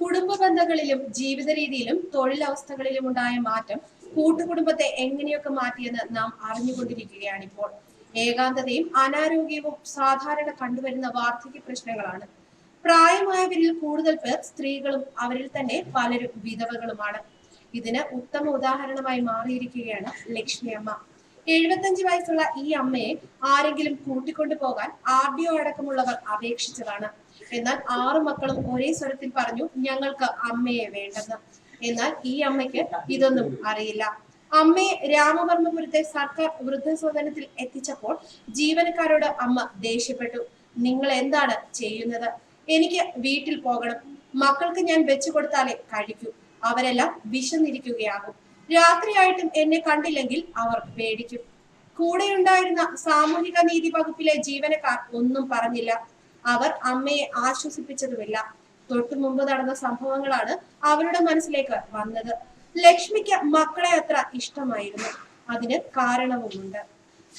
കുടുംബ ബന്ധങ്ങളിലും ജീവിത രീതിയിലും തൊഴിലവസ്ഥകളിലും ഉണ്ടായ മാറ്റം കൂട്ടുകുടുംബത്തെ എങ്ങനെയൊക്കെ മാറ്റിയെന്ന് നാം അറിഞ്ഞുകൊണ്ടിരിക്കുകയാണ് ഇപ്പോൾ ഏകാന്തതയും അനാരോഗ്യവും സാധാരണ കണ്ടുവരുന്ന വാർദ്ധക്യ പ്രശ്നങ്ങളാണ്. പ്രായമായവരിൽ കൂടുതൽ പേർ സ്ത്രീകളും അവരിൽ തന്നെ പലരും വിധവകളുമാണ്. ഇതിന് ഉത്തമ ഉദാഹരണമായി മാറിയിരിക്കുകയാണ് ലക്ഷ്മി അമ്മ. എഴുപത്തഞ്ച് വയസ്സുള്ള ഈ അമ്മയെ ആരെങ്കിലും കൂട്ടിക്കൊണ്ടു പോകാൻ ആർ ഡി ഒ അടക്കമുള്ളവർ അപേക്ഷിച്ചതാണ്. എന്നാൽ ആറു മക്കളും ഒരേ സ്വരത്തിൽ പറഞ്ഞു ഞങ്ങൾക്ക് അമ്മയെ വേണ്ടെന്ന്. എന്നാൽ ഈ അമ്മയ്ക്ക് ഇതൊന്നും അറിയില്ല. അമ്മയെ രാമവർമ്മപുരത്തെ സർക്കാർ വൃദ്ധസദനത്തിൽ എത്തിച്ചപ്പോൾ ജീവനക്കാരോട് അമ്മ ദേഷ്യപ്പെട്ടു. നിങ്ങൾ എന്താണ് ചെയ്യുന്നത്? എനിക്ക് വീട്ടിൽ പോകണം. മക്കൾക്ക് ഞാൻ വെച്ചു കൊടുത്താലേ കഴിക്കൂ. അവരെല്ലാം വിശന്നിരിക്കുകയാകും. രാത്രിയായിട്ടും എന്നെ കണ്ടില്ലെങ്കിൽ അവർ പേടിക്കും. കൂടെ ഉണ്ടായിരുന്ന സാമൂഹിക നീതി വകുപ്പിലെ ജീവനക്കാർ ഒന്നും പറഞ്ഞില്ല. അവർ അമ്മയെ ആശ്വസിപ്പിച്ചതുമില്ല. തൊട്ടു മുമ്പ് നടന്ന സംഭവങ്ങളാണ് അവരുടെ മനസ്സിലേക്ക് വന്നത്. ലക്ഷ്മിക്ക് മക്കളെ അത്ര ഇഷ്ടമായിരുന്നു. അതിന് കാരണവുമുണ്ട്.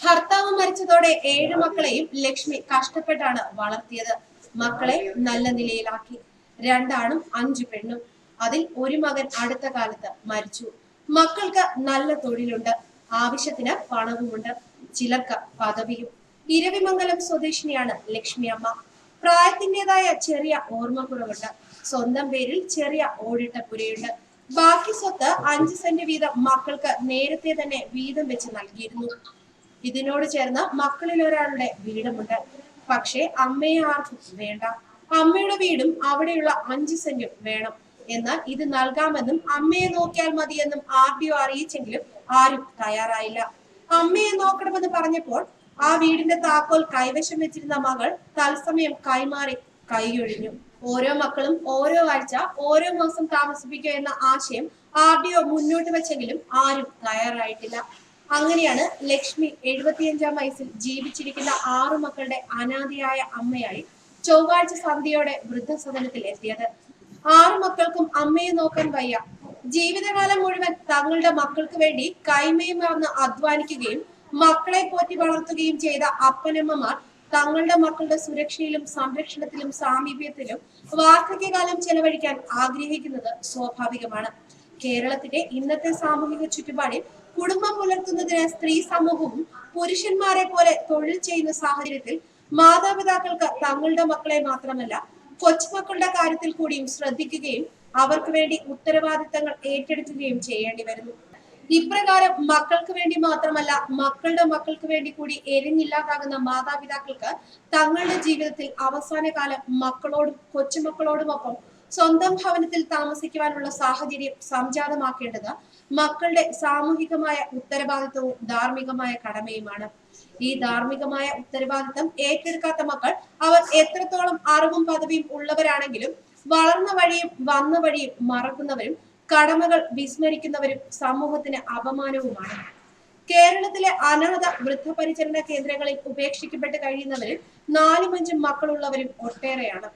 ഭർത്താവ് മരിച്ചതോടെ ഏഴ് മക്കളെയും ലക്ഷ്മി കഷ്ടപ്പെട്ടാണ് വളർത്തിയത്. മക്കളെ നല്ല നിലയിലാക്കി. രണ്ടാണും അഞ്ചു പെണ്ണും. അതിൽ ഒരു മകൻ അടുത്ത കാലത്ത് മരിച്ചു. മക്കൾക്ക് നല്ല തൊഴിലുണ്ട്. ആവശ്യത്തിന് പണവുമുണ്ട്. ചിലർക്ക് പദവിയും. ഇരവിമംഗലം സ്വദേശിനിയാണ് ലക്ഷ്മി അമ്മ പ്രായത്തിന്റെതായ ചെറിയ ഓർമ്മക്കുറവുണ്ട്. സ്വന്തം പേരിൽ ചെറിയ ഓടിട്ട പുരയുണ്ട്. ബാക്കി സ്വത്ത് അഞ്ച് സെന്റ് വീതം മക്കൾക്ക് നേരത്തെ തന്നെ വീതം വെച്ച് നൽകിയിരുന്നു. ഇതിനോട് ചേർന്ന് മക്കളിൽ ഒരാളുടെ വീടുമുണ്ട്. പക്ഷേ അമ്മയെ ആർക്കും വേണ്ട. അമ്മയുടെ വീടും അവിടെയുള്ള അഞ്ച് സെന്റും വേണം. എന്നാൽ ഇത് നൽകാമെന്നും അമ്മയെ നോക്കിയാൽ മതിയെന്നും ആർ ഡി ഒ അറിയിച്ചെങ്കിലും ആരും തയ്യാറായില്ല. അമ്മയെ നോക്കണമെന്ന് പറഞ്ഞപ്പോൾ ആ വീടിന്റെ താക്കോൽ കൈവശം വെച്ചിരുന്ന മകൾ തത്സമയം കൈമാറി കൈയൊഴിഞ്ഞു. ഓരോ മക്കളും ഓരോ ആഴ്ച ഓരോ മാസം താമസിപ്പിക്കുക എന്ന ആശയം ആർ ഡി ഒ മുന്നോട്ട് വെച്ചെങ്കിലും ആരും തയ്യാറായിട്ടില്ല. അങ്ങനെയാണ് ലക്ഷ്മി എഴുപത്തിയഞ്ചാം വയസ്സിൽ ജീവിച്ചിരിക്കുന്ന ആറു മക്കളുടെ അനാഥയായ അമ്മയായി ചൊവ്വാഴ്ച സന്ധ്യയോടെ വൃദ്ധസദനത്തിൽ എത്തിയത് ആറു മക്കൾക്കും അമ്മയെ നോക്കാൻ വയ്യ. ജീവിതകാലം മുഴുവൻ തങ്ങളുടെ മക്കൾക്ക് വേണ്ടി കൈമയും മറന്ന് അധ്വാനിക്കുകയും മക്കളെ പോറ്റി വളർത്തുകയും ചെയ്ത അപ്പനമ്മമാർ തങ്ങളുടെ മക്കളുടെ സുരക്ഷയിലും സംരക്ഷണത്തിലും സാമീപ്യത്തിലും വാർദ്ധക്യകാലം ചെലവഴിക്കാൻ ആഗ്രഹിക്കുന്നത് സ്വാഭാവികമാണ്. കേരളത്തിന്റെ ഇന്നത്തെ സാമൂഹിക ചുറ്റുപാടിൽ കുടുംബം പുലർത്തുന്നതിന് സ്ത്രീ സമൂഹവും പുരുഷന്മാരെ പോലെ തൊഴിൽ ചെയ്യുന്ന സാഹചര്യത്തിൽ മാതാപിതാക്കൾക്ക് തങ്ങളുടെ മക്കളെ മാത്രമല്ല കൊച്ചുമക്കളുടെ കാര്യത്തിൽ കൂടിയും ശ്രദ്ധിക്കുകയും അവർക്ക് വേണ്ടി ഉത്തരവാദിത്തങ്ങൾ ഏറ്റെടുക്കുകയും ചെയ്യേണ്ടി വരുന്നു. ഇപ്രകാരം മക്കൾക്ക് വേണ്ടി മാത്രമല്ല മക്കളുടെ മക്കൾക്ക് വേണ്ടി കൂടി എരിഞ്ഞില്ലാതാകുന്ന മാതാപിതാക്കൾക്ക് തങ്ങളുടെ ജീവിതത്തിൽ അവസാന കാലം മക്കളോടും കൊച്ചുമക്കളോടുമൊപ്പം സ്വന്തം ഭവനത്തിൽ താമസിക്കുവാനുള്ള സാഹചര്യം സംജാതമാക്കേണ്ടത് മക്കളുടെ സാമൂഹികമായ ഉത്തരവാദിത്വവും ധാർമ്മികമായ കടമയുമാണ്. ഈ ധാർമ്മികമായ ഉത്തരവാദിത്തം ഏറ്റെടുക്കാത്ത മക്കൾ അവർ എത്രത്തോളം അറിവും പദവിയും ഉള്ളവരാണെങ്കിലും വളർന്ന വഴിയും വന്ന വഴിയും മറക്കുന്നവരും കടമകൾ വിസ്മരിക്കുന്നവരും സമൂഹത്തിന് അപമാനവുമാണ്. കേരളത്തിലെ അനാഥ വൃദ്ധപരിചരണ കേന്ദ്രങ്ങളിൽ ഉപേക്ഷിക്കപ്പെട്ട് കഴിയുന്നവരിൽ നാലും അഞ്ചും മക്കളുള്ളവരും ഒട്ടേറെയാണ്.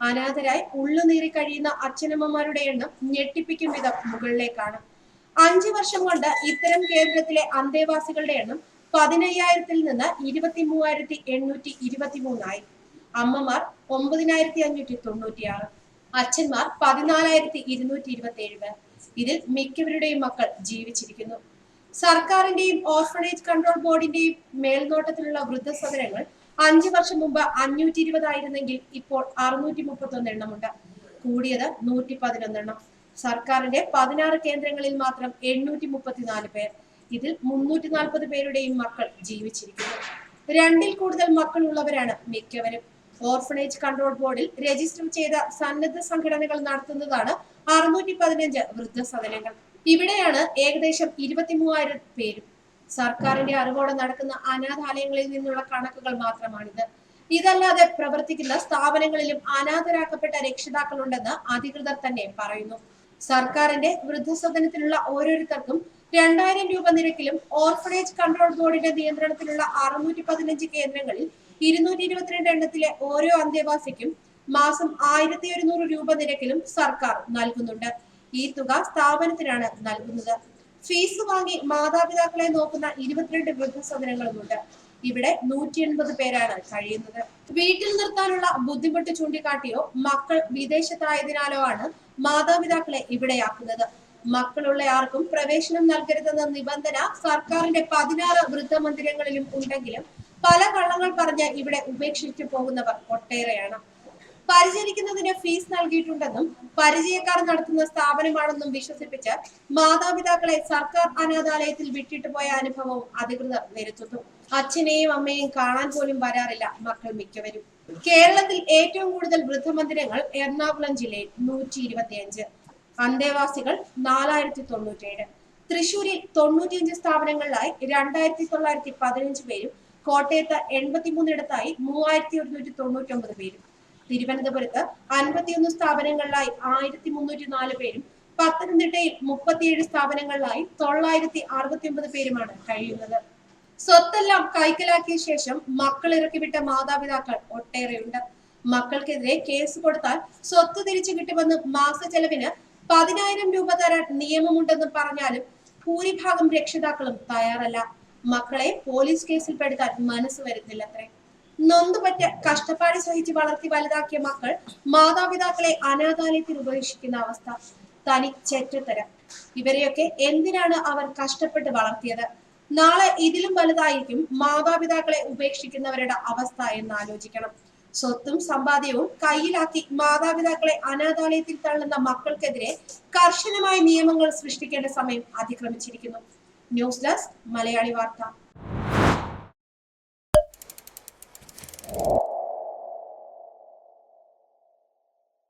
അനാഥരായി ഉള്ളുനീറി കഴിയുന്ന അച്ഛനമ്മമാരുടെ എണ്ണം ഞെട്ടിപ്പിക്കും വിധം മുകളിലേക്കാണ്. അഞ്ചു വർഷം കൊണ്ട് ഇത്തരം കേന്ദ്രത്തിലെ അന്തേവാസികളുടെ എണ്ണം പതിനയ്യായിരത്തിൽ നിന്ന് ഇരുപത്തി മൂവായിരത്തി എണ്ണൂറ്റി ഇരുപത്തി മൂന്നായി അമ്മമാർ ഒമ്പതിനായിരത്തി അഞ്ഞൂറ്റി തൊണ്ണൂറ്റിയാറ് അച്ഛന്മാർ പതിനാലായിരത്തി ഇരുന്നൂറ്റി ഇരുപത്തി ഏഴ് പേർ ഇതിൽ മിക്കവരുടെയും മക്കൾ ജീവിച്ചിരിക്കുന്നു. സർക്കാരിന്റെയും ഓർഫണേജ് കൺട്രോൾ ബോർഡിന്റെയും മേൽനോട്ടത്തിലുള്ള വൃദ്ധസദനങ്ങൾ അഞ്ചു വർഷം മുമ്പ് അഞ്ഞൂറ്റി ഇരുപതായിരുന്നെങ്കിൽ ഇപ്പോൾ അറുന്നൂറ്റി മുപ്പത്തി ഒന്ന് എണ്ണമുണ്ട് കൂടിയത് നൂറ്റി പതിനൊന്നെണ്ണം സർക്കാരിന്റെ പതിനാറ് കേന്ദ്രങ്ങളിൽ മാത്രം എണ്ണൂറ്റി മുപ്പത്തിനാല് പേർ. ഇതിൽ മുന്നൂറ്റി നാൽപ്പത് പേരുടെയും മക്കൾ ജീവിച്ചിരിക്കുന്നു. രണ്ടിൽ കൂടുതൽ മക്കൾ ഉള്ളവരാണ് മിക്കവരും ഓർഫണേജ് കൺട്രോൾ ബോർഡിൽ രജിസ്റ്റർ ചെയ്ത സന്നദ്ധ സംഘടനകൾ നടത്തുന്നതാണ് അറുന്നൂറ്റി പതിനഞ്ച് വൃദ്ധസദനങ്ങൾ. ഇവിടെയാണ് ഏകദേശം ഇരുപത്തി മൂവായിരം പേരും. സർക്കാരിന്റെ അറിവോടെ നടക്കുന്ന അനാഥാലയങ്ങളിൽ നിന്നുള്ള കണക്കുകൾ മാത്രമാണിത്. ഇതല്ലാതെ പ്രവർത്തിക്കുന്ന സ്ഥാപനങ്ങളിലും അനാഥരാക്കപ്പെട്ട രക്ഷിതാക്കളുണ്ടെന്ന് അധികൃതർ തന്നെ പറയുന്നു. സർക്കാരിന്റെ വൃദ്ധസദനത്തിലുള്ള ഓരോരുത്തർക്കും രണ്ടായിരം രൂപ നിരക്കിലും ഓർഫനേജ് കൺട്രോൾ ബോർഡിന്റെ നിയന്ത്രണത്തിലുള്ള അറുന്നൂറ്റി പതിനഞ്ച് കേന്ദ്രങ്ങളിൽ ഇരുന്നൂറ്റി ഇരുപത്തിരണ്ട് എണ്ണത്തിലെ ഓരോ അന്തേവാസിക്കും മാസം ആയിരത്തി ഒരുന്നൂറ് രൂപ നിരക്കിലും സർക്കാർ നൽകുന്നുണ്ട്. ഈ തുക സ്ഥാപനത്തിനാണ് നൽകുന്നത്. ഫീസ് വാങ്ങി മാതാപിതാക്കളെ നോക്കുന്ന ഇരുപത്തിരണ്ട് വൃദ്ധസദനങ്ങളുമുണ്ട് ഇവിടെ നൂറ്റി എൺപത് പേരാണ് കഴിയുന്നത്. വീട്ടിൽ നിർത്താനുള്ള ബുദ്ധിമുട്ട് ചൂണ്ടിക്കാട്ടിയോ മക്കൾ വിദേശത്തായതിനാലോ ആണ് മാതാപിതാക്കളെ ഇവിടെയാക്കുന്നത്. മക്കളുള്ള ആർക്കും പ്രവേശനം നൽകരുതെന്ന നിബന്ധന സർക്കാരിന്റെ പതിനാറ് വൃദ്ധമന്ദിരങ്ങളിലും ഉണ്ടെങ്കിലും പല കള്ളങ്ങൾ പറഞ്ഞ് ഇവിടെ ഉപേക്ഷിച്ചു പോകുന്നവർ ഒട്ടേറെയാണ്. പരിചരിക്കുന്നതിന് ഫീസ് നൽകിയിട്ടുണ്ടെന്നും പരിചയക്കാർ നടത്തുന്ന സ്ഥാപനമാണെന്നും വിശ്വസിപ്പിച്ച് മാതാപിതാക്കളെ സർക്കാർ അനാഥാലയത്തിൽ വിട്ടിട്ട് പോയ അനുഭവവും അധികൃതർ നിരത്തുന്നു. അച്ഛനെയും അമ്മയെയും കാണാൻ പോലും വരാറില്ല മക്കൾ മിക്കവരും. കേരളത്തിൽ ഏറ്റവും കൂടുതൽ വൃദ്ധമന്ദിരങ്ങൾ എറണാകുളം ജില്ലയിൽ നൂറ്റി ഇരുപത്തിയഞ്ച് അന്തേവാസികൾ നാലായിരത്തി തൊണ്ണൂറ്റേഴ് തൃശൂരിൽ തൊണ്ണൂറ്റിയഞ്ച് സ്ഥാപനങ്ങളിലായി രണ്ടായിരത്തി തൊള്ളായിരത്തി പതിനഞ്ച് പേരും കോട്ടയത്ത് എൺപത്തിമൂന്നിടത്തായി മൂവായിരത്തി ഒരുന്നൂറ്റി തൊണ്ണൂറ്റി ഒമ്പത് പേരും. തിരുവനന്തപുരത്ത് അൻപത്തിയൊന്ന് സ്ഥാപനങ്ങളിലായി ആയിരത്തി മുന്നൂറ്റി നാല് പേരും പത്തനംതിട്ടയിൽ മുപ്പത്തിയേഴ് സ്ഥാപനങ്ങളിലായി തൊള്ളായിരത്തി അറുപത്തി ഒമ്പത് പേരുമാണ് കഴിയുന്നത്. സ്വത്തെല്ലാം കൈക്കലാക്കിയ ശേഷം മക്കൾ ഇറക്കിവിട്ട മാതാപിതാക്കൾ ഒട്ടേറെയുണ്ട്. മക്കൾക്കെതിരെ കേസ് കൊടുത്താൽ സ്വത്ത് തിരിച്ചു കിട്ടുമെന്ന് മാസ ചെലവിന് പതിനായിരം രൂപ തരാൻ നിയമമുണ്ടെന്ന് പറഞ്ഞാലും ഭൂരിഭാഗം രക്ഷിതാക്കളും തയ്യാറല്ല. മക്കളെ പോലീസ് കേസിൽ പെടുത്താൻ മനസ്സ് വരുന്നില്ല വരുന്നില്ലത്രേ നൊന്തുപറ്റ കഷ്ടപ്പാട് സഹിച്ച് വളർത്തി വലുതാക്കിയ മക്കൾ മാതാപിതാക്കളെ അനാഥാലയത്തിൽ ഉപേക്ഷിക്കുന്ന അവസ്ഥ. തനി ചെറ്റത്തരം. ഇവരെയൊക്കെ എന്തിനാണ് അവർ കഷ്ടപ്പെട്ട് വളർത്തിയത്? നാളെ ഇതിലും വലുതായിരിക്കും മാതാപിതാക്കളെ ഉപേക്ഷിക്കുന്നവരുടെ അവസ്ഥ എന്ന് ആലോചിക്കണം. സ്വത്തും സമ്പാദ്യവും കയ്യിലാക്കി മാതാപിതാക്കളെ അനാഥാലയത്തിൽ തള്ളുന്ന മക്കൾക്കെതിരെ കർശനമായ നിയമങ്ങൾ സൃഷ്ടിക്കേണ്ട സമയം അതിക്രമിച്ചിരിക്കുന്നു. ന്യൂസ് ഡെസ്ക് മലയാളി വാർത്ത.